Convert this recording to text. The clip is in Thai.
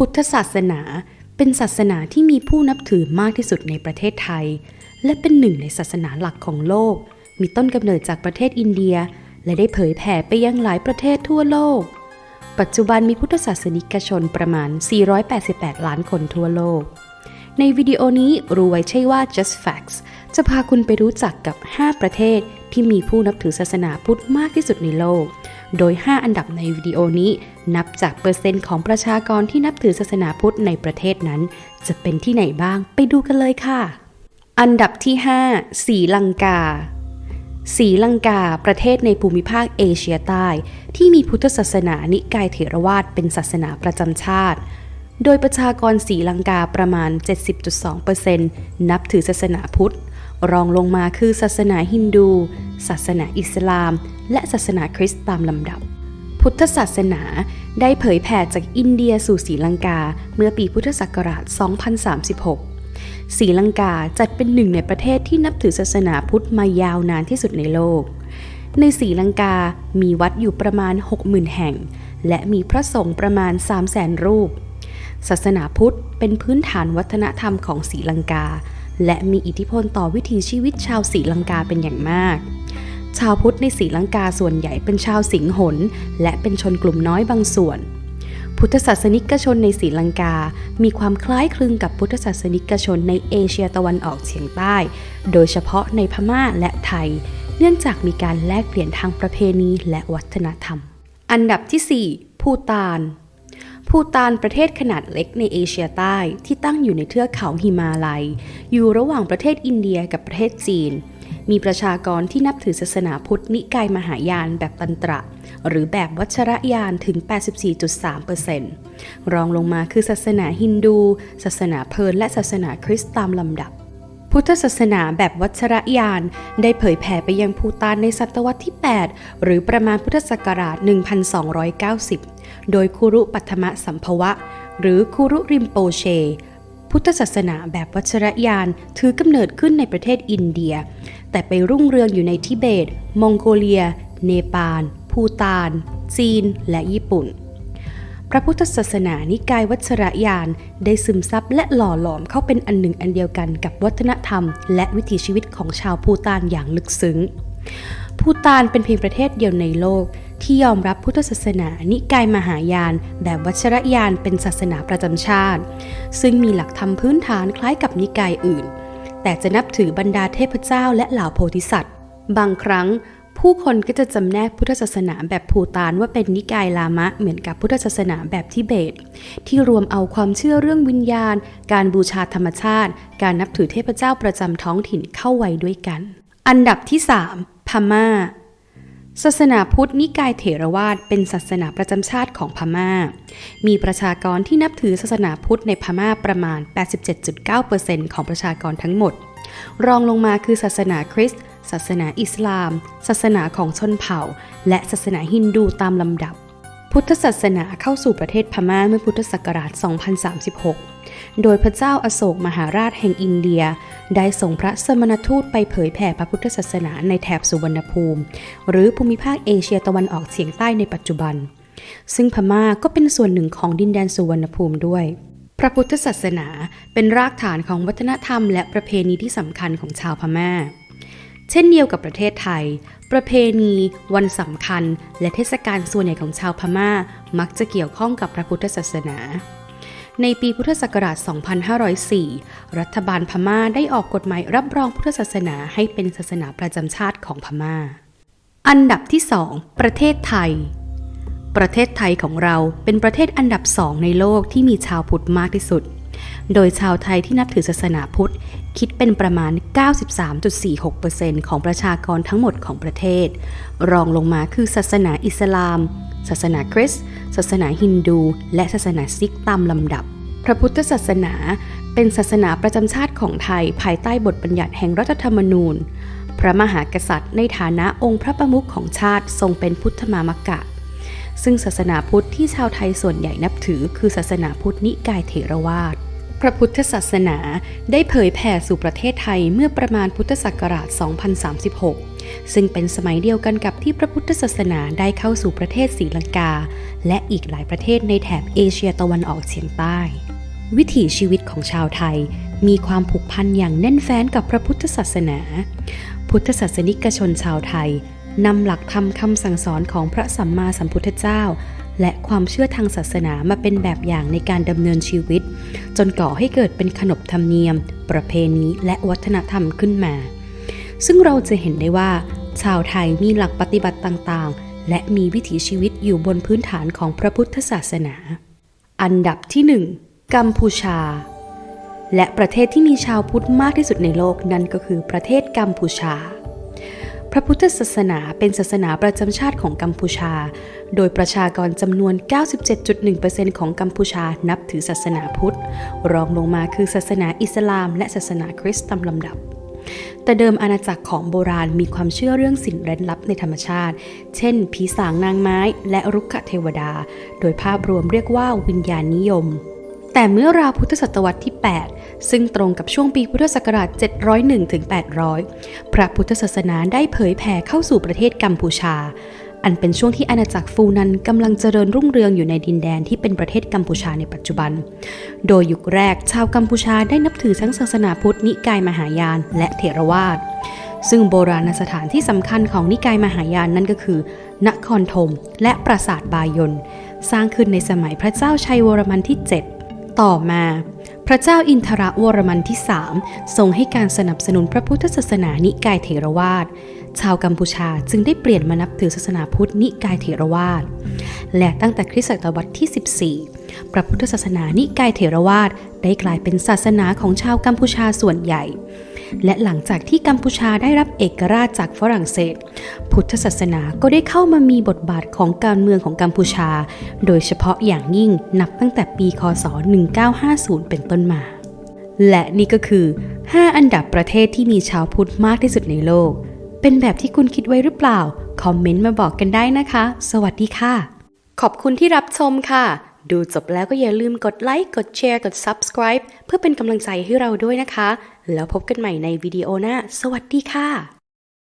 พุทธศาสนาเป็นศาสนาที่มีผู้นับถือมากที่สุดในประเทศไทย และเป็นหนึ่งในศาสนาหลักของโลก มีต้นกำเนิดจากประเทศอินเดีย และได้เผยแผ่ไปยังหลายประเทศทั่วโลก ปัจจุบันมีพุทธศาสนิกชนประมาณ 488 ล้านคนทั่วโลก ในวิดีโอนี้รู้ไว้ใช่ว่า just facts จะพาคุณไปรู้จักกับ 5 ประเทศที่มีผู้นับถือศาสนาพุทธมากที่สุดในโลก โดย 5 อันดับในวิดีโอนี้ นับจากเปอร์เซ็นต์ของประชากรที่นับถือศาสนาพุทธในประเทศนั้น จะเป็นที่ไหนบ้างไปดูกันเลยค่ะ อันดับที่ 5 สีลังกาสีลังกา ประเทศในภูมิภาคเอเชียใต้ ที่มีพุทธศาสนานิกายเถรวาทเป็นศาสนาประจำชาติ โดยประชากรสีลังกาประมาณ 70.2%นับถือศาสนาพุทธ รองลงมาคือศาสนาฮินดู ศาสนาอิสลาม และศาสนาคริสต์ตามลำดับ พุทธศาสนาได้เผยแผ่จากอินเดียสู่ศรีลังกาเมื่อปีพุทธศักราช 2036ศรีลังกาจัดเป็นหนึ่งในประเทศที่นับถือศาสนาพุทธมายาวนานที่สุดในโลก ในศรีลังกา มีวัดอยู่ประมาณ 60,000 แห่ง และมีพระสงฆ์ประมาณ 300,000 รูป ศาสนาพุทธเป็นพื้นฐานวัฒนธรรมของศรีลังกา และมีอิทธิพลต่อวิถีชีวิตชาวศรีลังกาเป็นอย่างมาก ชาวพุทธในศรีลังกาส่วนใหญ่เป็นชาวสิงหน และเป็นชนกลุ่มน้อยบางส่วน พุทธศาสนิกชนในศรีลังกา มีความคล้ายคลึงกับพุทธศาสนิกชนในเอเชียตะวันออกเฉียงใต้ โดยเฉพาะในพม่าและไทย เนื่องจากมีการแลกเปลี่ยนทางประเพณีและวัฒนธรรม อันดับที่ 4 ภูตาน ภูตานประเทศขนาดเล็กในเอเชียใต้ที่ตั้งอยู่ในเทือกเขาหิมาลัย อยู่ระหว่างประเทศอินเดียกับประเทศจีน มีประชากรที่นับถือศาสนาพุทธนิกายมหายานแบบตันตระ หรือแบบวัชรยานถึง 84.3%รองลงมาคือศาสนาฮินดู ศาสนาเพิร์ลและศาสนาคริสต์ตามลำดับพุทธศาสนาแบบวัชรยาน ได้เผยแผ่ไปยังภูตานในศตวรรษที่ 8 หรือประมาณพุทธศักราช 1290 โดยคุรุปัทมะสัมภวะ หรือคุรุริมโปเช พุทธศาสนาแบบวัชรยานถือกำเนิดขึ้นในประเทศอินเดีย แต่ไปรุ่งเรืองอยู่ในทิเบต มองโกเลีย เนปาล ภูตาน จีน และญี่ปุ่น พระพุทธศาสนานิกายวัชรยานได้ซึมซับและหล่อหลอมเข้าเป็นอันหนึ่งอันเดียวกันกับวัฒนธรรม และวิถีชีวิตของชาวภูตานอย่างลึกซึ้ง ภูตานเป็นเพียงประเทศเดียวในโลก ที่ยอมรับพุทธศาสนานิกายมหายาน แบบวัชรยานเป็นศาสนาประจำชาติ ซึ่งมีหลักธรรมพื้นฐานคล้ายกับนิกายอื่น แต่จะนับถือบรรดาเทพเจ้าและเหล่าโพธิสัตว์ บางครั้งผู้คนก็จะจำแนกพุทธศาสนาแบบภูตานว่าเป็นนิกายลามะเหมือนกับพุทธศาสนาแบบทิเบต ที่รวมเอาความเชื่อเรื่องวิญญาณ การบูชาธรรมชาติ การนับถือเทพเจ้าประจำท้องถิ่นเข้าไว้ด้วยกัน อันดับที่ 3 พม่า ศาสนาพุทธนิกายเถรวาทเป็นศาสนาประจำชาติของพม่า มีประชากรที่นับถือศาสนาพุทธในพม่าประมาณ 87.9%ของประชากรทั้งหมด รองลงมาคือศาสนาคริสต์ ศาสนาอิสลาม ศาสนาของชนเผ่า และศาสนาฮินดูตามลำดับ พุทธศาสนาเข้าสู่ประเทศพม่าเมื่อพุทธศักราช 2036 โดยพระเจ้าอโศกมหาราชแห่งอินเดีย ได้ส่งพระสมณทูตไปเผยแผ่พระพุทธศาสนาในแถบสุวรรณภูมิ หรือภูมิภาคเอเชียตะวันออกเฉียงใต้ในปัจจุบัน ซึ่งพม่าก็เป็นส่วนหนึ่งของดินแดนสุวรรณภูมิด้วยพระพุทธศาสนาเป็นรากฐานของวัฒนธรรมและประเพณีที่สำคัญของชาวพม่า เช่นเดียวกับประเทศไทย ประเพณี วันสำคัญ และเทศกาลส่วนใหญ่ของชาวพม่า มักจะเกี่ยวข้องกับพระพุทธศาสนา ในปีพุทธศักราช 2504 รัฐบาลพม่าได้ออกกฎหมายรับรองพุทธศาสนาให้เป็นศาสนาประจำชาติของพม่า อันดับที่ 2 ประเทศไทยประเทศไทยของเราเป็นประเทศอันดับสองในโลกที่มีชาวพุทธมากที่สุด โดยชาวไทยที่นับถือศาสนาพุทธ คิดเป็นประมาณ 93.46%ของประชากรทั้งหมดของประเทศ รองลงมาคือศาสนาอิสลาม ศาสนาคริสต์ ศาสนาฮินดู และศาสนาซิกตามลำดับ พระพุทธศาสนาเป็นศาสนาประจำชาติของไทยภายใต้บทบัญญัติแห่งรัฐธรรมนูญ พระมหากษัตริย์ในฐานะองค์พระประมุขของชาติทรงเป็นพุทธมามกะซึ่งศาสนาพุทธที่ชาวไทยส่วนใหญ่นับถือคือศาสนาพุทธนิกายเถรวาท ระพุทธศาสนาได้เผยแผ่สู่ประเทศไทยเมื่อประมาณพุทธศักราช 2036 ซึ่งเป็นสมัยเดียวกันกับที่พระพุทธศาสนาได้เข้าสู่ประเทศศรีลังกา และอีกหลายประเทศในแถบเอเชียตะวันออกเฉียงใต้ วิถีชีวิตของชาวไทย มีความผูกพันอย่างแน่นแฟ้นกับพระพุทธศาสนา พุทธศาสนิกชนชาวไทยนำหลักธรรมคำสั่งสอนของพระสัมมาสัมพุทธเจ้า และความเชื่อทางศาสนามาเป็นแบบอย่างในการดำเนินชีวิต จนก่อให้เกิดเป็นขนบธรรมเนียม ประเพณีและวัฒนธรรมขึ้นมา ซึ่งเราจะเห็นได้ว่า ชาวไทยมีหลักปฏิบัติต่างๆ และมีวิถีชีวิตอยู่บนพื้นฐานของพระพุทธศาสนา อันดับที่ 1 กัมพูชา และประเทศที่มีชาวพุทธมากที่สุดในโลกนั่นก็คือประเทศกัมพูชา ระพุทธศาสนาเป็นศาสนาประจำชาติของกัมพูชา โดยประชากรจำนวน 97.1%ของกัมพูชานับถือศาสนาพุทธ รองลงมาคือศาสนาอิสลาม และศาสนาคริสต์ตามลำดับ แต่เดิมอาณาจักรของโบราณมีความเชื่อเรื่องสิ่งเร้นลับในธรรมชาติ เช่น ผีสางนางไม้ และรุกขเทวดา โดยภาพรวมเรียกว่าวิญญาณนิยม แต่เมื่อราวพุทธศตวรรษที่ 8 ซึ่งตรงกับช่วงปีพุทธศักราช 701ถึง800 พระพุทธศาสนาได้เผยแผ่เข้าสู่ประเทศกัมพูชา อันเป็นช่วงที่อาณาจักรฟูนันกำลังเจริญรุ่งเรืองอยู่ในดินแดนที่เป็นประเทศกัมพูชาในปัจจุบัน โดยยุคแรกชาวกัมพูชาได้นับถือทั้งศาสนาพุทธนิกายมหายาน และเถรวาทซึ่งโบราณสถานที่สำคัญของนิกายมหายานนั่นก็คือ นครธมและปราสาทบายนสร้างขึ้นในสมัยพระเจ้าชัยวรมันที่ 7 ต่อมา พระเจ้าอินทรวรมันที่3ทรงให้การสนับสนุนพระพุทธศาสนานิกายเถรวาท ชาวกัมพูชาจึงได้เปลี่ยนมานับถือศาสนาพุทธนิกายเถรวาท และตั้งแต่คริสตศตวรรษที่ 14 พระพุทธศาสนานิกายเถรวาทได้กลายเป็นศาสนาของชาวกัมพูชาส่วนใหญ่ และหลังจากที่กัมพูชาได้รับเอกราชจากฝรั่งเศส พุทธศาสนาก็ได้เข้ามามีบทบาทของการเมืองของกัมพูชา โดยเฉพาะอย่างยิ่งนับตั้งแต่ปีคศ 1950 เป็นต้นมา และนี่ก็คือ 5 อันดับประเทศที่มีชาวพุทธมากที่สุดในโลก เป็นแบบที่คุณคิดไว้หรือเปล่า คอมเมนต์มาบอกกันได้นะคะ สวัสดีค่ะ ขอบคุณที่รับชมค่ะ ดูจบแล้วก็อย่าลืมกดไลค์ กดแชร์ กด subscribe เพื่อเป็นกำลังใจให้เราด้วยนะคะ แล้วพบกันใหม่ในวิดีโอหน้า สวัสดีค่ะ